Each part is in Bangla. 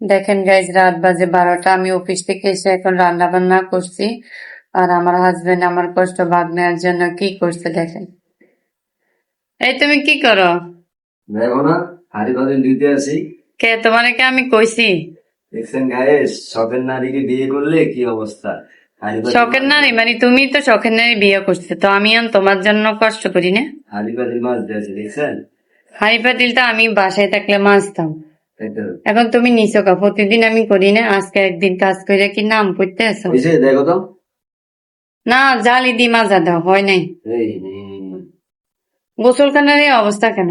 দেখেন গাইজ রাত বাজে বারোটা। আমি অফিস থেকে এসে এখন রান্না বান্না করছি। আর আমার হাজবেন্ড আমার কষ্ট ভাগ নেওয়ার জন্য কি করছে দেখেন। এই তুমি কি করো? দেখো না হাড়ি বাদল দিতে আছি কে? তোমারে কি আমি কইছি। দেখছেন গায়ে শখের নারীকে বিয়ে করলে কি অবস্থা? শখের নারী? মানে তুমি তো শখের নারী বিয়ে করছ। তো আমি আর তোমার জন্য কষ্ট করি না। হাড়ি বাদল মাছ দিয়েছে দেখছেন? হাড়ি পাতিলটা আমি বাসায় থাকলে মাছতাম। এখন তুমি নিছো কা? প্রতিদিন আমি করি না আজকে একদিন কাজ করে কি নাম করতে আসো দেখো তো। না জালি দি মাজা দাও হয় নাই। গোসলখানার এই অবস্থা কেন?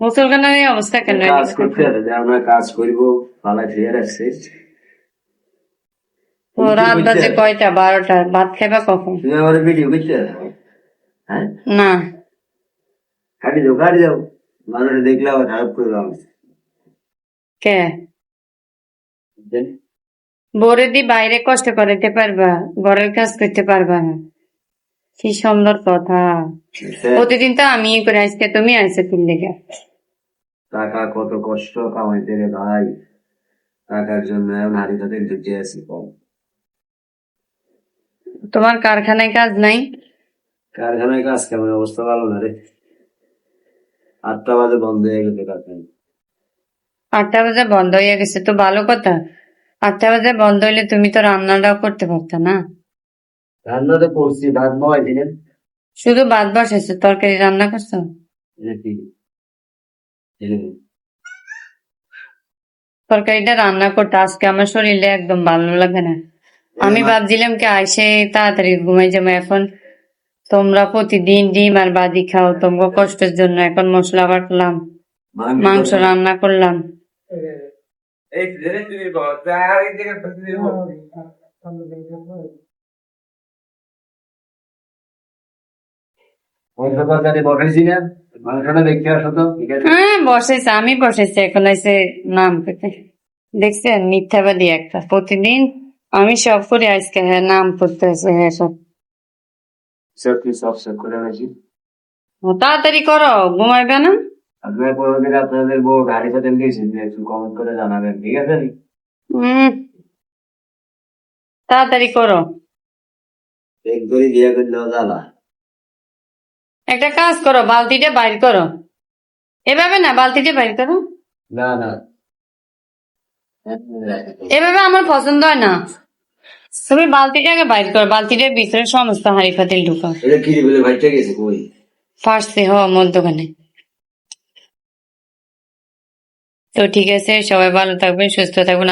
গোসলখানার এই অবস্থা কেন? কাজ করতে আমরা কাজ করব পালায় ফিরে রাখছে তো রাত বাজে কয়টা? বারোটা। ভাত খাইবা কখন? ভিডিও করতে? হ্যাঁ? না। কাটি যাও কাটি যাও। মানুষটা দেখলে আবার খারাপ করে দাও কে? বোরে দি বাইরে কষ্ট করাইতে পারবা ঘরের কাজ করতে পারবা না। কি সুন্দর কথা। প্রতিদিন তো আমি করে আজকে তুমি আইসে তিন লেগে। টাকা কত কষ্ট কামাইতে রে ভাই। টাকার জন্য হাড়ি তাদের ঢুকে আছি কম। তোমার কারখানায় কাজ নাই? কারখানায় কাজ কেমন? অবস্থা ভালো না রে। আটটা বাজে বন্ধ হয়ে গেছে আটটা বাজে বন্ধ হয়ে গেছে তো ভালো কথা। আটটা বাজে বন্ধ হইলে তুমি তো রান্নাটাও করতে পারতো না। রান্না তো করছি ভাত শুধু ভাত বসাইছো তরকারি রান্না করছ? তরকারিটা রান্না করতে আজকে আমার শরীরে একদম ভালো লাগে না। আমি ভাবছিলাম কি আইসে তাড়াতাড়ি ঘুমাই যাব এখন। তোমরা প্রতিদিন ডিম আর বাজি খাও। তোমরা কষ্টের জন্য এখন মশলা বাটলাম মাংস রান্না। করলাম। হ্যাঁ বসেছে আমি বসেছি। এখন এসে নাম করতে। দেখছেন মিথ্যাবাদী একটা। প্রতিদিন আমি সব করি আজকে হ্যাঁ নাম করতে হ্যাঁ সব। সব সব করে ও, তাড়াতাড়ি করো ঘুমাইবে না? আপনার কোনোদিন আপনাদের বউ গাড়ি সাথে দিয়েছেন একটু কমেন্ট করে জানাবেন ঠিক আছে হম। তাড়াতাড়ি করো। এক করে বিয়ে করলেও জ্বালা একটা কাজ করো বালতিটা বাইর করো। এভাবে না বালতিটা বাইর করো? না না। এভাবে আমার পছন্দ হয় না। তুমি বালতিটাকে বাইর করো বালতিটার ভিতরে সমস্ত হাড়ি ফাতিল ঢুকাও। এটা কি বলে ভাইটা গেছে কই? ফার্সে হ আমার দোকানে। তো ঠিক আছে সবাই ভালো থাকবেন সুস্থ থাকবেন